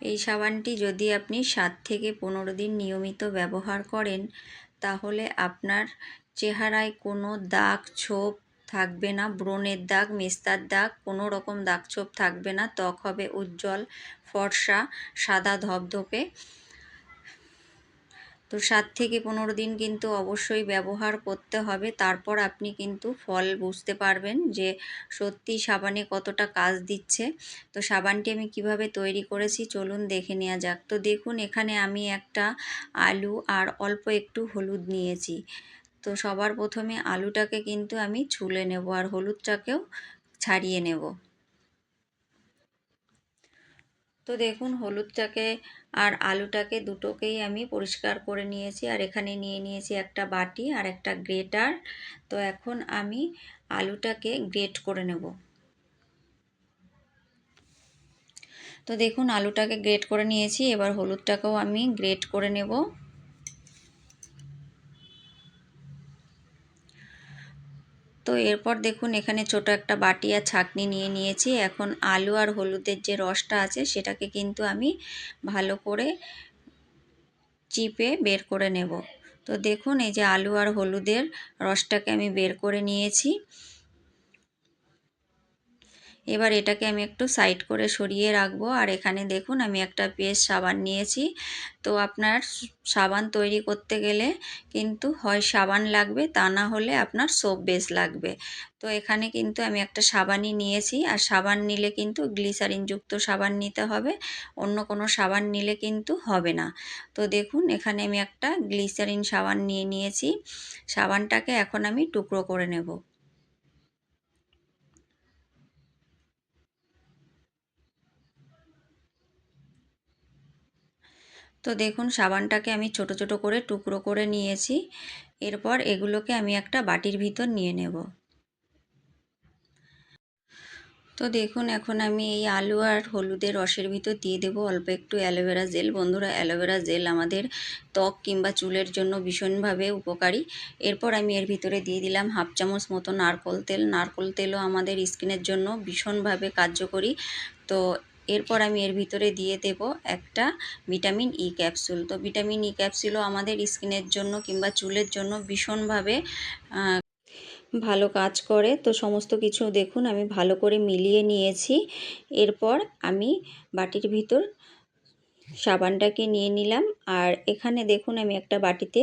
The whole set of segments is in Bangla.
এই সাবানটি যদি আপনি সাত থেকে পনেরো দিন নিয়মিত ব্যবহার করেন, তাহলে আপনার চেহারায় কোনো দাগ ছোপ থাকবে না, ব্রণের দাগ, মেস্তার দাগ, কোনো রকম দাগ ছোপ থাকবে না। ত্বক হবে উজ্জ্বল, ফর্সা, সাদা ধপধপে তো সাত থেকে পনেরো দিন কিন্তু অবশ্যই ব্যবহার করতে হবে। তারপর আপনি কিন্তু ফল বুঝতে পারবেন যে সত্যি সাবানে কতটা কাজ দিচ্ছে। তো সাবানটি আমি কীভাবে তৈরি করেছি চলুন দেখে নেওয়া যাক। তো দেখুন, এখানে আমি একটা আলু আর অল্প একটু হলুদ নিয়েছি। তো সবার প্রথমে আলুটাকে কিন্তু আমি ছুলে নেব আর হলুদটাকেও ছাড়িয়ে নেব। তো দেখুন হলুদটাকে আর আলুটাকে দুটোকেই আমি পরিষ্কার করে নিয়েছি। আর এখানে নিয়ে নিয়েছি একটা বাটি আর একটা গ্রেটার। তো এখন আমি আলুটাকে গ্রেট করে নেব। তো দেখুন আলুটাকে গ্রেট করে নিয়েছি। এবার হলুদটাকেও আমি গ্রেট করে নেব। তো এরপর দেখুন, এখানে ছোট একটা বাটি আর ছাকনি নিয়ে নিয়েছি। এখন আলু আর হলুদের যে রসটা আছে, সেটাকে কিন্তু আমি ভালো করে চিপে বের করে নেব। তো দেখুন, এই যে আলু আর হলুদের রসটাকে আমি বের করে নিয়েছি। এবার এটাকে আমি একটু সাইড করে সরিয়ে রাখব। আর এখানে দেখুন, আমি একটা পেস্ট সাবান নিয়েছি। তো আপনার সাবান তৈরি করতে গেলে কিন্তু হয় সাবান লাগবে, তা না হলে আপনার সোপ বেস লাগবে। তো এখানে কিন্তু আমি একটা সাবানই নিয়েছি। আর সাবান নিলে কিন্তু গ্লিসারিনযুক্ত সাবান নিতে হবে, অন্য কোনো সাবান নিলে কিন্তু হবে না। তো দেখুন, এখানে আমি একটা গ্লিসারিন সাবান নিয়ে নিয়েছি। সাবানটাকে এখন আমি টুকরো করে নেব। তো দেখুন, সাবানটাকে আমি ছোট ছোট করে টুকরো করে নিয়েছি। এরপর এগুলোকে আমি একটা বাটির ভিতর নিয়ে নেব। তো দেখুন, এখন আমি এই আলু আর হলুদের রসের ভিতর দিয়ে দেব। অল্প একটু অ্যালোভেরা জেল। বন্ধুরা, অ্যালোভেরা জেল আমাদের ত্বক কিংবা চুলের জন্য ভীষণভাবে উপকারী। এরপর আমি এর ভিতরে দিয়ে দিলাম হাফ চামচ মতো নারকোল তেল। নারকোল তেলও আমাদের স্কিনের জন্য ভীষণভাবে কার্যকরী। তো এরপর আমি এর ভিতরে দিয়ে দেব একটা ভিটামিন ই ক্যাপসুল। তো ভিটামিন ই ক্যাপসুলও আমাদের স্কিনের জন্য কিংবা চুলের জন্য ভীষণভাবে ভালো কাজ করে। তো সমস্ত কিছু দেখুন, আমি ভালো করে মিলিয়ে নিয়েছি। এরপর আমি বাটির ভিতর সাবানটাকে নিয়ে নিলাম। আর এখানে দেখুন, আমি একটা বাটিতে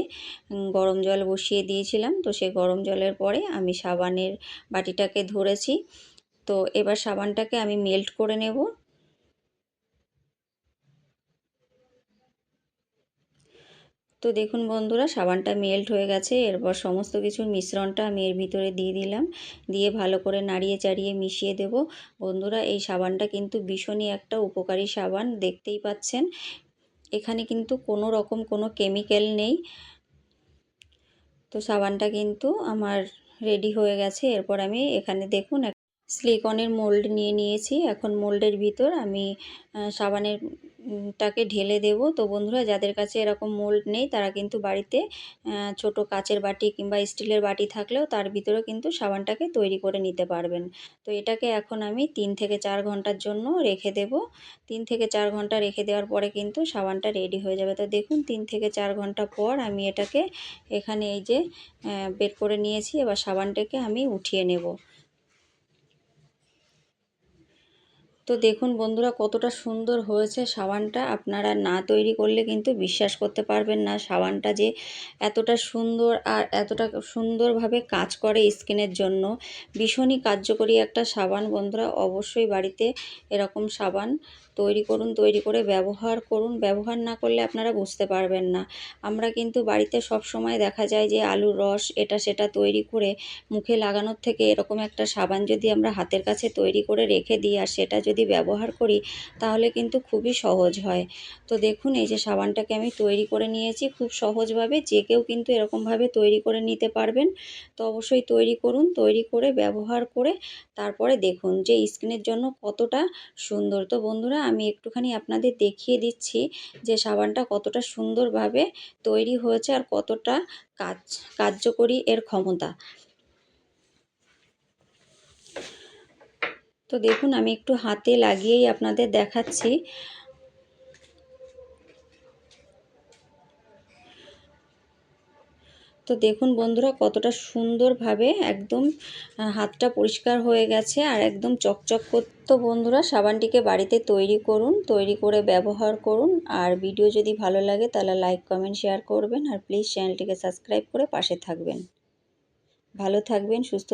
গরম জল বসিয়ে দিয়েছিলাম। তো সেই গরম জলের পরে আমি সাবানের বাটিটাকে ধরেছি। তো এবার সাবানটাকে আমি মেল্ট করে নেব। তো দেখুন বন্ধুরা, সাবানটা মেল্ট হয়ে গেছে। এরপর সমস্ত কিছুর মিশ্রণটা আমি এর ভিতরে দিয়ে দিলাম। দিয়ে ভালো করে নাড়িয়ে চাড়িয়ে মিশিয়ে দেব। বন্ধুরা, এই সাবানটা কিন্তু ভীষণই একটা উপকারী সাবান, দেখতেই পাচ্ছেন। এখানে কিন্তু কোনো রকম কোনো কেমিক্যাল নেই। তো সাবানটা কিন্তু আমার রেডি হয়ে গেছে। এরপর আমি এখানে দেখুন স্লিকনের মোল্ড নিয়ে নিয়েছি। এখন মোল্ডের ভিতর আমি সাবানের টাকে ঢেলে দেব। তো বন্ধুরা, যাদের কাছে এরকম মোল্ড নেই, তারা কিন্তু বাড়িতে ছোট কাচের বাটি কিংবা স্টিলের বাটি থাকলেও তার ভিতরেও কিন্তু সাবানটাকে তৈরি করে নিতে পারবেন। তো এটাকে এখন আমি তিন থেকে চার ঘণ্টার জন্য রেখে দেব। তিন থেকে চার ঘণ্টা রেখে দেওয়ার পরে কিন্তু সাবানটা রেডি হয়ে যাবে। তো দেখুন, তিন থেকে চার ঘণ্টা পর আমি এটাকে এখানে এই যে বের করে নিয়েছি। এবার সাবানটাকে আমি উঠিয়ে নেব। তো দেখুন বন্ধুরা কতটা সুন্দর হয়েছে সাবানটা। আপনারা না তৈরি করলে কিন্তু বিশ্বাস করতে পারবেন না। সাবানটা যে এতটা সুন্দর আর এতটা সুন্দরভাবে কাজ করে স্কিনের জন্য। ভীষণই কার্যকরী একটা সাবান বন্ধুরা। অবশ্যই বাড়িতে এরকম সাবান তৈরি করুন, তৈরি করে ব্যবহার করুন। ব্যবহার না করলে আপনারা বুঝতে পারবেন না। আমরা কিন্তু বাড়িতে সব সময় দেখা যায় যে আলুর রস, এটা সেটা তৈরি করে মুখে লাগানোর থেকে এরকম একটা সাবান যদি আমরা হাতের কাছে তৈরি করে রেখে দিই আর সেটা যদি ব্যবহার করি, তাহলে কিন্তু খুবই সহজ হয়। তো দেখুন, এই যে সাবানটাকে আমি তৈরি করে নিয়েছি, খুব সহজভাবে যে কেউ কিন্তু এরকমভাবে তৈরি করে নিতে পারবেন। তো অবশ্যই তৈরি করুন, তৈরি করে ব্যবহার করে তারপরে দেখুন যে স্কিনের জন্য কতটা সুন্দর। তো বন্ধুরা, আমি একটুখানি আপনাদের দেখিয়ে দিচ্ছি যে সাবানটা কতটা সুন্দরভাবে তৈরি হয়েছে আর কতটা কাজ, কার্যকরী এর ক্ষমতা। তো দেখুন, আমি একটু হাতে লাগিয়েই আপনাদের দেখাচ্ছি। তো দেখুন বন্ধুরা, কতটা সুন্দরভাবে একদম হাতটা পরিষ্কার হয়ে গেছে আর একদম চকচক করতো বন্ধুরা, সাবানটিকে বাড়িতে তৈরি করুন, তৈরি করে ব্যবহার করুন। আর ভিডিও যদি ভালো লাগে তাহলে লাইক, কমেন্ট, শেয়ার করবেন। আর প্লিজ চ্যানেলটিকে সাবস্ক্রাইব করে পাশে থাকবেন। ভালো থাকবেন, সুস্থ